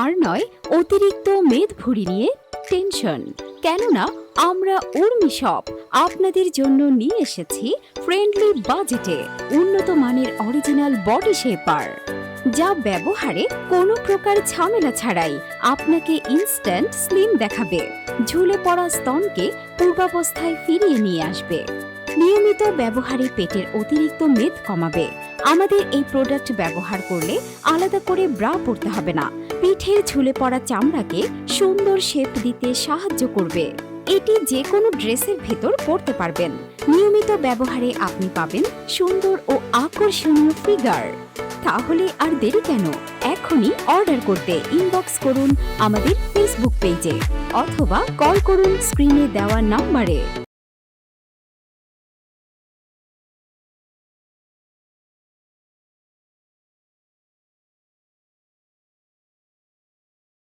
আর নয়, অতিরিক্ত মেদ ভুঁড়ি নিয়ে টেনশন কেননা, আমরা উর্মি শপ আপনাদের জন্য নিয়ে এসেছি ফ্রেন্ডলি বাজেটে উন্নত মানের অরিজিনাল বডি শেপার যা ব্যবহারে কোনো প্রকার ঝামেলা ছাড়াই আপনাকে ইনস্ট্যান্ট স্লিম দেখাবে, ঝুলে পড়া স্তনকে পূর্বাবস্থায় ফিরিয়ে নিয়ে আসবে। নিয়মিত ব্যবহারে পেটের অতিরিক্ত মেদ কমাবে। আমাদের এই প্রোডাক্ট ব্যবহার করলে আলাদা করে ব্রা পরতে হবে না। পিঠের ঝুলে পড়া চামড়াকে সুন্দর শেপ দিতে সাহায্য করবে। এটি যে কোনো ড্রেসের ভেতর পরতে পারবেন। নিয়মিত ব্যবহারে আপনি পাবেন সুন্দর ও আকর্ষণীয় ফিগার। তাহলে আর দেরি কেন? এখনই অর্ডার করতে ইনবক্স করুন আমাদের ফেসবুক পেজে অথবা কল করুন স্ক্রিনে দেওয়া নাম্বারে।